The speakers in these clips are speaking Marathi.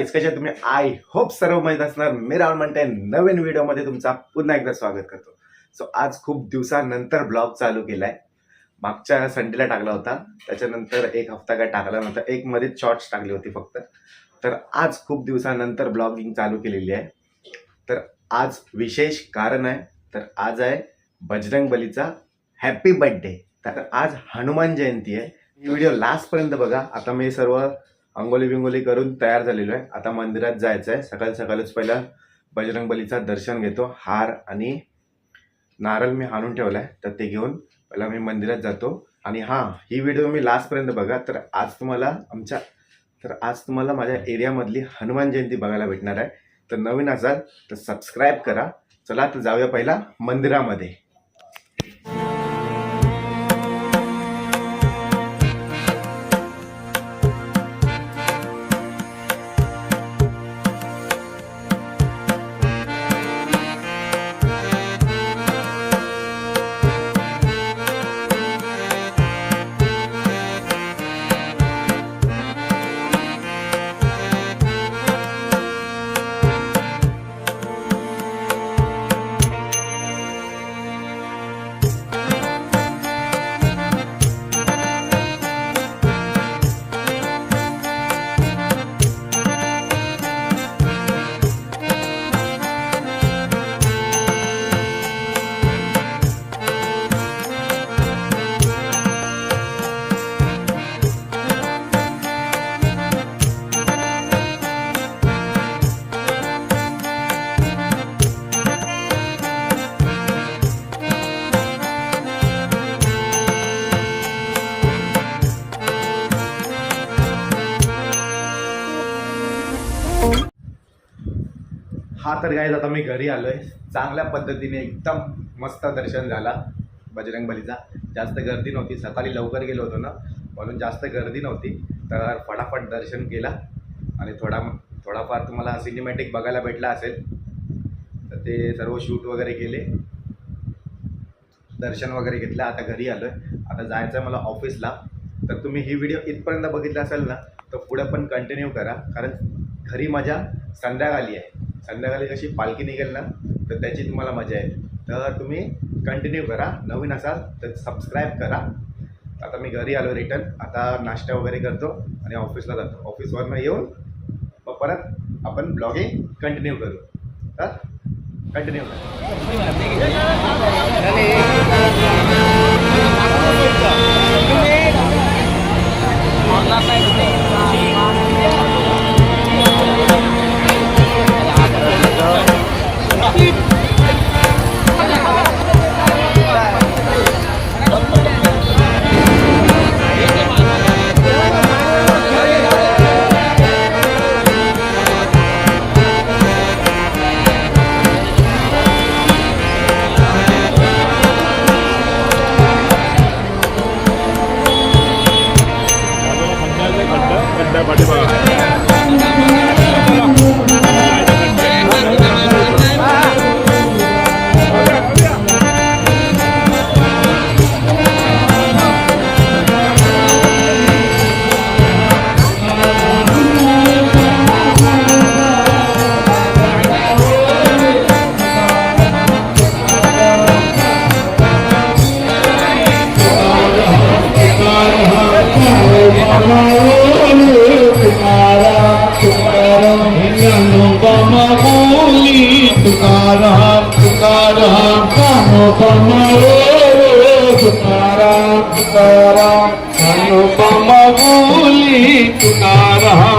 हॅलो गाईज कशा तुम्ही? आय होप सर्व माहीत असणार. मी राहुल म्हणते नवीन व्हिडिओमध्ये तुमचा पुन्हा एकदा स्वागत करतो. सो आज खूप दिवसानंतर ब्लॉग चालू केलाय. मागच्या संडेला टाकला होता. त्याच्यानंतर एक हफ्ता काय टाकला नव्हता. एक मध्येच शॉर्ट्स टाकली होती फक्त. तर आज खूप दिवसानंतर ब्लॉगिंग चालू केलेली आहे. तर आज विशेष कारण आहे. तर आज आहे बजरंग बलीचा हॅपी बर्थडे तर आज हनुमान जयंती आहे. व्हिडिओ लास्टपर्यंत बघा. आता मी सर्व अंगोली बिंगोली करून तयार झालेलो आहे. आता मंदिरात जायचं आहे सकाळी सकाळच पहिला बजरंग बलीचा दर्शन घेतो. हार आणि नारळ मी हाणून ठेवला आहे तर ते घेऊन पहिला मी मंदिरात जातो. आणि हां ही व्हिडिओ मी लास्टपर्यंत बघा. तर आज तुम्हाला आमच्या तर आज तुम्हाला माझ्या एरियामधली हनुमान जयंती बघायला भेटणार आहे. तर नवीन असाल तर सबस्क्राईब करा. चला तर जाऊया पहिला मंदिरामध्ये. तर गाईज आता मी घरी आलोय. चांगल्या पद्धतीने एकदम मस्त दर्शन झाला बजरंग बलीचा. जास्त गर्दी नव्हती. सकाळी लवकर गेलो होतो ना म्हणून जास्त गर्दी नव्हती. तर फटाफट दर्शन केला. आणि थोडा थोडाफार तुम्हाला सिनेमॅटिक बघायला भेटला असेल तर ते सर्व शूट वगैरे केले. दर्शन वगैरे घेतलं. आता घरी आलो आहे आता जायचं आहे मला ऑफिसला तर तुम्ही ही व्हिडिओ इथपर्यंत बघितला असेल ना तर पुढं पण कंटिन्यू करा. कारण खरी मजा संध्याकाळी आहे. संध्याकाळी कशी पालखी निघेल ना तर त्याची तुम्हाला मजा येईल. तर तुम्ही कंटिन्यू करा. नवीन असाल तर सबस्क्राईब करा. आता मी घरी आलो रिटर्न आता नाश्ता वगैरे करतो आणि ऑफिसला जातो. ऑफिसवरनं येऊन मग परत आपण ब्लॉगिंग कंटिन्यू करू. तर कंटिन्यू करू. तुकाराम तुकाराम अनुपम तुकाराम तुकाराम अनुपम बोली Tukaram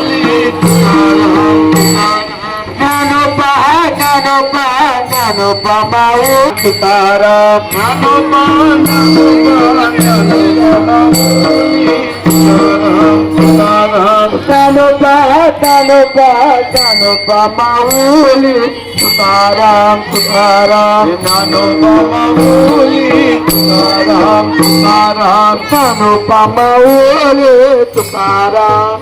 Tano Pama Uli, Tukaram, Tukaram, Tano Pama Uli, Tukaram, Tano Pama Uli, Tukaram,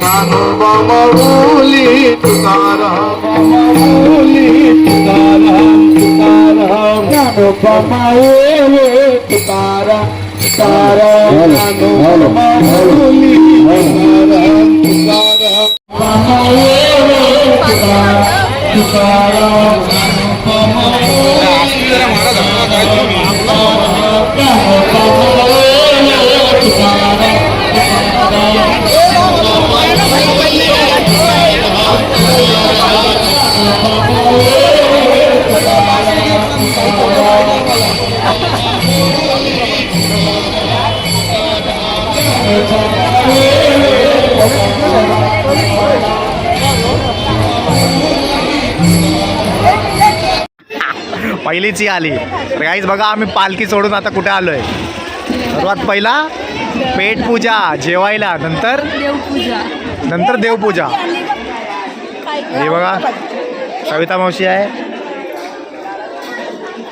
Tano Pama Uli, Tukaram, Tukaram Tukaram हे ज्ञानोबा माऊली तुकाराम माऊली तुकाराम तुकाराम ज्ञानोबा माऊली तुकाराम तुकाराम ज्ञानोबा माऊली तुकाराम पहिलीची आली. तर काहीच बघा आम्ही पालखी सोडून आता कुठे आलोय? सर्वात पहिला पेट पूजा जेवायला नंतर? देवपूजा. नंतर देवपूजा. हे बघा. सविता मावशी आहे.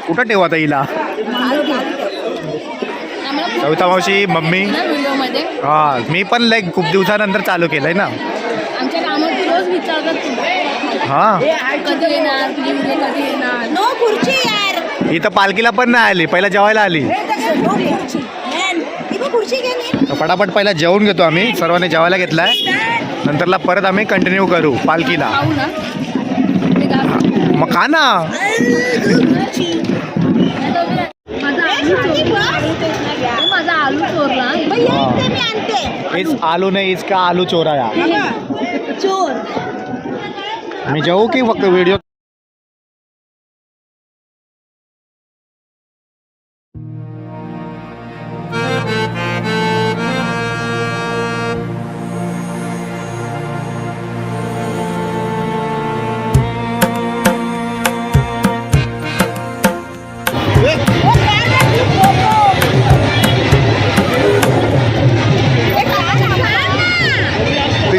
कुठं ठेवू आता हिला? सविता मावशी मम्मी. हा मी पण लाईक खूप दिवसानंतर चालू केलंय ना. हा. कधी येणार तुझी व्हिडिओ कधी येणार? नो खुर्ची यार. इथं पालखीला पण नाही आली पहिला जेवायला आली. फटाफट पहिला जेवून घेतो आम्ही सर्वांनी जेवायला घेतलाय. नंतरला परत आम्ही कंटिन्यू करू पालखीला. का? मग खा ना माझा आलू चोरला हे माझा आलू चोरला हा. मी आणते इस आलू ने इसका आलू चोराया चोर मी जेवू की फक्त व्हिडिओ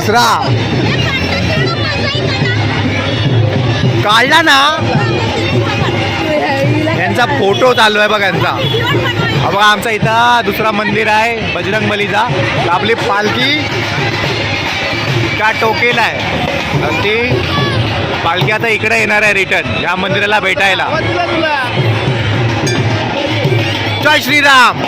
तिसरा. काढला ना. यांचा फोटो चालू आहे बघा यांचा. बघा आमचा इथं दुसरा मंदिर आहे बजरंग बलीचा आपली पालखी त्या टोकेला आहे. ती पालखी आता इकडे येणार आहे रिटर्न या मंदिराला भेटायला. जय श्रीराम.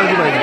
पालखी